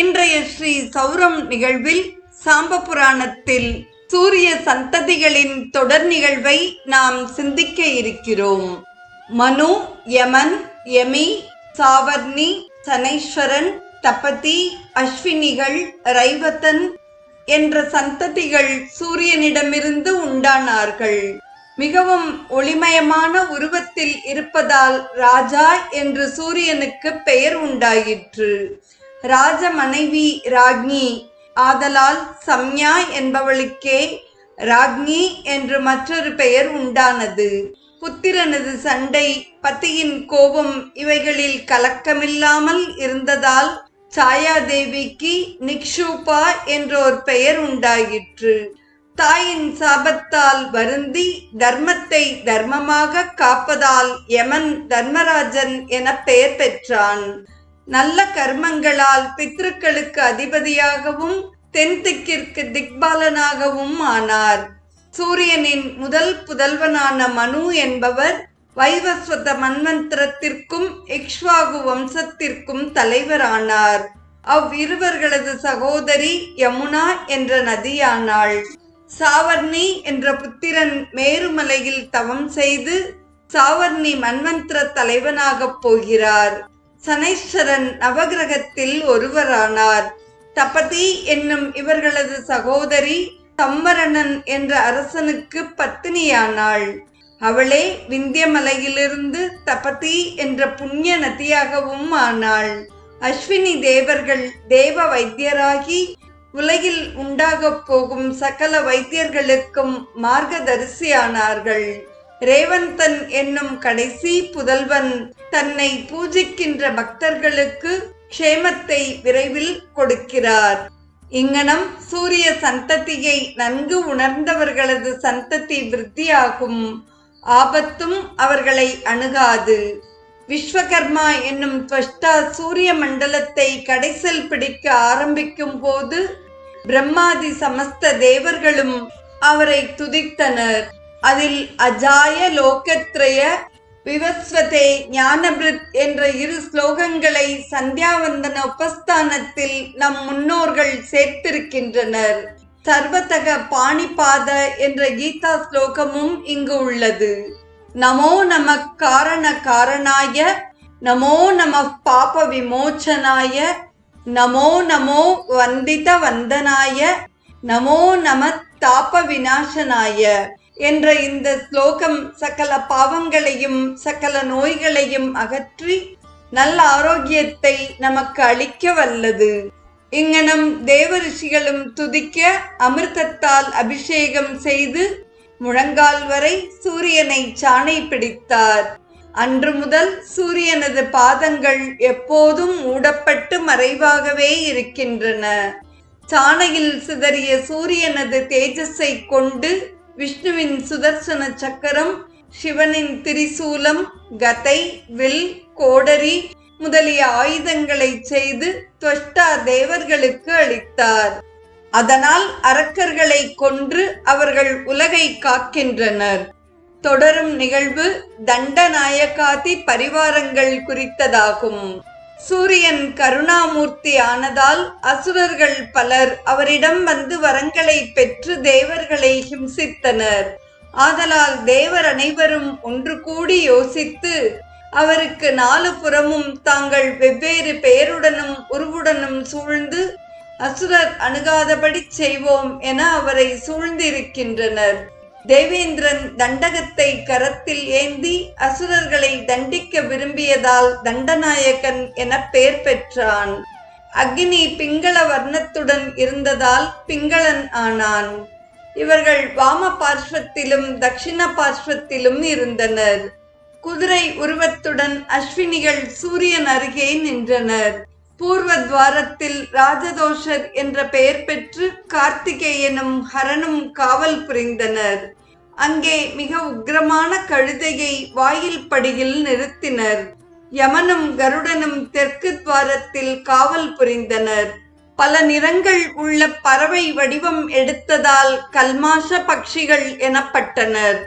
இன்றைய ஸ்ரீ சௌரம் நிகழ்வில் சாம்ப புராணத்தில் சூரிய சந்ததிகளின் தொடர் நிகழ்வை நாம் சிந்திக்க இருக்கிறோம். மனு யமன் யமி சாவர்ணி சனைஸ்வரன் தபதி அஸ்வினிகள் ரைவதன் என்ற சந்ததிகள் சூரியனிடமிருந்து உண்டானார்கள். மிகவும் ஒளிமயமான உருவத்தில் இருப்பதால் ராஜா என்று சூரியனுக்கு பெயர் உண்டாயிற்று. ராஜ மனைவி ராக்னி ஆதலால் சம்யா என்பவளுக்கே ராக்னி என்று மற்றொரு பெயர் உண்டானது. புத்திரனது சண்டை பத்தியின் கோபம் இவைகளில் கலக்கமில்லாமல் இருந்ததால் சாயாதேவிக்கு நிக்ஷூபா என்ற ஒரு பெயர் உண்டாயிற்று. தாயின் சாபத்தால் வருந்தி தர்மத்தை தர்மமாக காப்பதால் யமன் தர்மராஜன் என பெயர் பெற்றான். நல்ல கர்மங்களால் பித்ருக்களுக்கு அதிபதியாகவும் தென்திக்கிற்கு திக்பாலனாகவும் ஆனார். சூரியனின் முதல் புதல்வனான மனு என்பவர் வைவஸ்வத மன்வந்திரத்திற்கும் இக்ஷ்வாகு வம்சத்திற்கும் தலைவரானார். அவ்விருவர்களது சகோதரி யமுனா என்ற நதியானாள். சாவர்ணி என்ற புத்திரன் மேருமலையில் தவம் செய்து சாவர்ணி மன்வந்திர தலைவனாகப் போகிறார். சனைஸ்வரன் நவகிரகத்தில் ஒருவரானார். தபதி என்னும் இவர்களது சகோதரி சம்மரணன் என்ற அரசனுக்கு பத்தினியானாள். அவளே விந்தியமலையிலிருந்து தபதி என்ற புண்ணிய நதியாகவும் ஆனாள். அஸ்வினி தேவர்கள் தேவ வைத்தியராகி உலகில் உண்டாகப் போகும் சகல வைத்தியர்களுக்கும் மார்கதரிசியானார்கள் ரேவந்தன் என்னும் கடைசி புதல்வன் தன்னை பூஜிக்கின்ற பக்தர்களுக்கு க்ஷேமத்தை விரைவில் கொடுக்கிறார். இங்கனம் சூரிய சந்ததியை நன்கு உணர்ந்தவர்களது சந்ததி விருத்தியாகும். ஆபத்தும் அவர்களை அணுகாது. விஸ்வகர்மா என்னும் துவஷ்டா சூரிய மண்டலத்தை கடைசல் பிடிக்க ஆரம்பிக்கும் போது பிரம்மாதி சமஸ்த தேவர்களும் அவரை துதித்தனர். அதில் அஜாய லோகத்ரய விவஸ்வதே ஞானபிருத் என்ற இரு ஸ்லோகங்களை சந்தியாவந்தன உபஸ்தானத்தில் நம் முன்னோர்கள் சேர்த்திருக்கின்றனர். சர்வதக பாணிபாத என்ற கீதா ஸ்லோகமும் இங்கு உள்ளது. நமோ நம காரண காரணாய நமோ நம பாப விமோச்சனாய நமோ நமோ வந்தித வந்தனாய நமோ நம தாப விநாசனாய. என்ற இந்த ஸ்லோகம் சகல பாவங்களையும் சகல நோய்களையும் அகற்றி நல்ல ஆரோக்கியத்தை நமக்கு அளிக்க வல்லது. இங்கனம் தேவ ரிஷிகளும் துதிக்க அமிர்தத்தால் அபிஷேகம் செய்து முழங்கால் வரை சூரியனை சாணை பிடித்தார். அன்று முதல் சூரியனது பாதங்கள் எப்போதும் மூடப்பட்டு மறைவாகவே இருக்கின்றன. சாணையில் சிதறிய சூரியனது தேஜஸை கொண்டு விஷ்ணுவின் சுதர்சன சக்கரம் சிவனின் திரிசூலம் கதை வில் கோடரி முதலிய ஆயுதங்களை செய்து துவஷ்டா தேவர்களுக்கு அளித்தார். அதனால் அரக்கர்களை கொன்று அவர்கள் உலகை காக்கின்றனர். தொடரும் நிகழ்வு தண்டநாயகாதி பரிவாரங்கள் குறித்ததாகும். சூரியன் கருணாமூர்த்தி ஆனதால் அசுரர்கள் பலர் அவரிடம் வந்து வரங்களை பெற்று தேவர்களை ஹிம்சித்தனர். ஆதலால் தேவர் அனைவரும் ஒன்று கூடி யோசித்து அவருக்கு நாலு புறமும் தாங்கள் வெவ்வேறு பெயருடனும் உருவுடனும் சூழ்ந்து அசுரர் அணுகாதபடி செய்வோம் என அவரை சூழ்ந்திருக்கின்றனர். தேவேந்திரன் தண்டகத்தை கரத்தில் ஏந்தி அசுரர்களை தண்டிக்க விரும்பியதால் தண்டநாயகன் என பெயர் பெற்றான். அக்னி பிங்கள வர்ணத்துடன் இருந்ததால் பிங்களன் ஆனான். இவர்கள் வாம பார்ஸ்வத்திலும் தட்சிண பார்ஸ்வத்திலும் இருந்தனர். குதிரை உருவத்துடன் அஸ்வினிகள் சூரியன் அருகே நின்றனர். பூர்வ துவாரத்தில் ராஜதோஷர் என்ற பெயர் பெற்று கார்த்திகேயனும் ஹரனும் காவல் புரிந்தனர். அங்கே மிக உக்கிரமான கழுதையை வாயில் படியில் நிறுத்தினர். யமனும் கருடனும் தெற்கு துவாரத்தில் காவல் புரிந்தனர். பல நிறங்கள் உள்ள பறவை வடிவம் எடுத்ததால் கல்மாஷ பக்ஷிகள் எனப்பட்டனர்.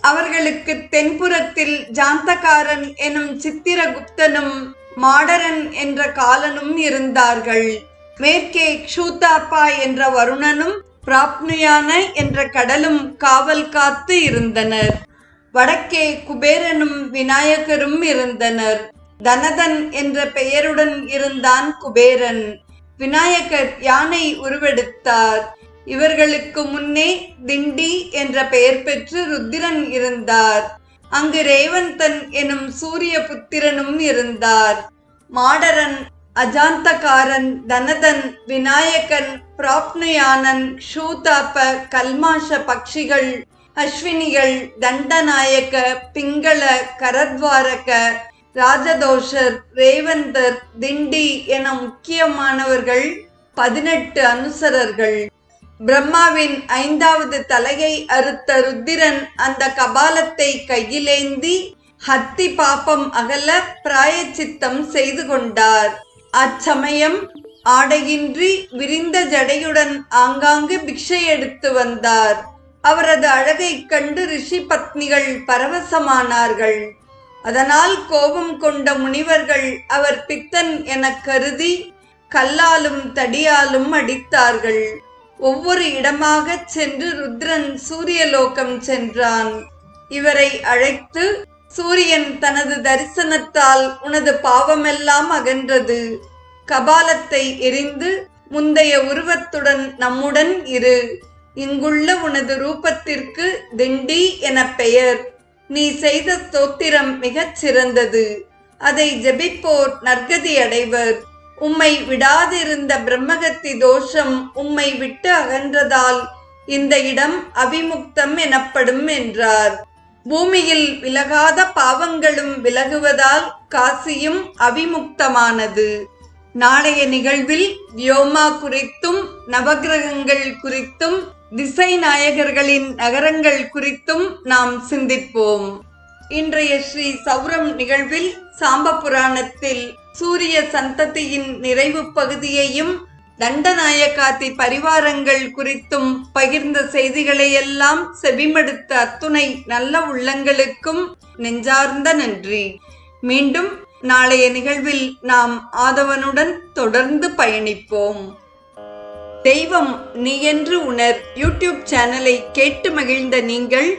அவர்களுக்கு தென்புறத்தில் ஜாந்தகாரன் எனும் சித்திரகுப்தனும் மாடரன் என்ற காலனும் இருந்தார்கள். மேற்கே க்ஷூதாப்பா என்ற வருணனும் பிராப்னுயான என்ற கடலும் காவல் காத்து இருந்தனர். வடக்கே குபேரனும் விநாயகரும் இருந்தனர். தனதன் என்ற பெயருடன் இருந்தான் குபேரன். விநாயகர் யானை உருவெடுத்தார். இவர்களுக்கு முன்னே திண்டி என்ற பெயர் பெற்று ருத்திரன் இருந்தார். அங்கு ரேவந்தன் எனும் சூரிய புத்திரனும் இருந்தார். மாடரன் அஜாந்தகாரன் தனதன் விநாயகன் பிராப்னயானன் ஷூதாப்ப கல்மாஷ பக்ஷிகள் அஸ்வினிகள் தண்டநாயக்க பிங்கள கரத்வாரக ராஜதோஷர் ரேவந்தர் திண்டி என முக்கியமானவர்கள் பதினெட்டு அனுசரர்கள். பிரம்மாவின் ஐந்தாவது தலையை அறுத்த ருத்திரன் அந்த கபாலத்தை கையிலேந்தி ஹத்தி பாப்பம் அகல பிராயச்சித்தம் செய்து கொண்டார். அச்சமயம் ஆடையின்றி விரிந்த ஜடையுடன் ஆங்காங்கு பிக்ஷை எடுத்து வந்தார். அவரது அழகைக் கண்டு ரிஷி பத்னிகள் பரவசமானார்கள். அதனால் கோபம் கொண்ட முனிவர்கள் அவர் பித்தன் எனக் கருதி கல்லாலும் தடியாலும் அடித்தார்கள். ஒவ்வொரு இடமாகச் சென்று ருத்ரன் சூரியலோகம் சென்றான். இவரை அழைத்து சூரியன் தனது தரிசனத்தால் உனது பாவமெல்லாம் அகன்றது. கபாலத்தை எரிந்து முந்தைய உருவத்துடன் நம்முடன் இரு. இங்குள்ள உனது ரூபத்திற்கு திண்டி என பெயர். நீ செய்த ஸ்தோத்திரம் மிகச் சிறந்தது அதை ஜெபிப்போர் நற்கதி அடைவர் உம்மை விடாதிருந்த பிரம்மகத்தி தோஷம் உம்மை விட்டு அகன்றதால் இந்த இடம் அபிமுக்தம் எனப்படும் என்றார். பூமியில் விலகாத பாவங்களும் விலகுவதால் காசியும் அபிமுக்தமானது. நாளைய நிகழ்வில் வியோமா குறித்தும் நவகிரகங்கள் குறித்தும் திசை நாயகர்களின் நகரங்கள் குறித்தும் நாம் சிந்திப்போம். இன்றைய ஸ்ரீ சௌரம் நிகழ்வில் சாம்ப புராணத்தில் சூரிய சந்ததியின் நிறைவு பகுதியையும் தண்டநாயகாதி பரிவாரங்கள் குறித்தும் பகிர்ந்த செய்திகளையெல்லாம் செவிமடுத்த அத்துணை நல்ல உள்ளங்களுக்கும் நெஞ்சார்ந்த நன்றி. மீண்டும் நாளைய நிகழ்வில் நாம் ஆதவனுடன் தொடர்ந்து பயணிப்போம். தெய்வம் நீ என்று உணர் யூடியூப் சேனலை கேட்டு மகிழ்ந்த நீங்கள்